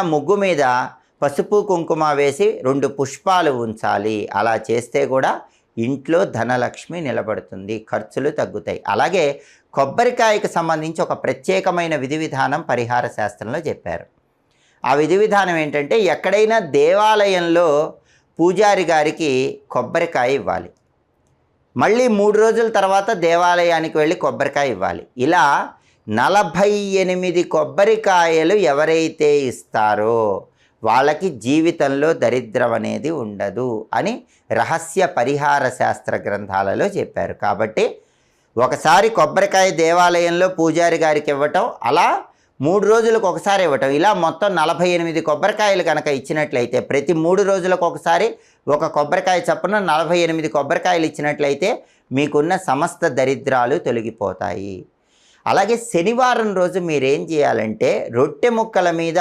ముగ్గు మీద పసుపు కుంకుమ వేసి రెండు పుష్పాలు ఉంచాలి. అలా చేస్తే కూడా ఇంట్లో ధనలక్ష్మి నిలబడుతుంది. ఖర్చులు తగ్గుతాయి. అలాగే కొబ్బరికాయకు సంబంధించి ఒక ప్రత్యేకమైన విధి విధానం పరిహార శాస్త్రంలో చెప్పారు. ఆ విధి విధానం ఏంటంటే ఎక్కడైనా దేవాలయంలో పూజారి గారికి కొబ్బరికాయ ఇవ్వాలి. మళ్ళీ మూడు రోజుల తర్వాత దేవాలయానికి వెళ్ళి కొబ్బరికాయ ఇవ్వాలి. ఇలా నలభై ఎనిమిది కొబ్బరికాయలు ఎవరైతే ఇస్తారో వాళ్ళకి జీవితంలో దరిద్రం అనేది ఉండదు అని రహస్య పరిహార శాస్త్ర గ్రంథాలలో చెప్పారు. కాబట్టి ఒకసారి కొబ్బరికాయ దేవాలయంలో పూజారి గారికి ఇవ్వటం అలా మూడు రోజులకు ఒకసారి ఇవ్వటం. ఇలా మొత్తం నలభై ఎనిమిది కొబ్బరికాయలు కనుక ఇచ్చినట్లయితే ప్రతి మూడు రోజులకు ఒకసారి ఒక కొబ్బరికాయ చప్పున నలభై ఎనిమిది కొబ్బరికాయలు ఇచ్చినట్లయితే మీకున్న సమస్త దరిద్రాలు తొలగిపోతాయి. అలాగే శనివారం రోజు మీరేం చేయాలంటే రొట్టె ముక్కల మీద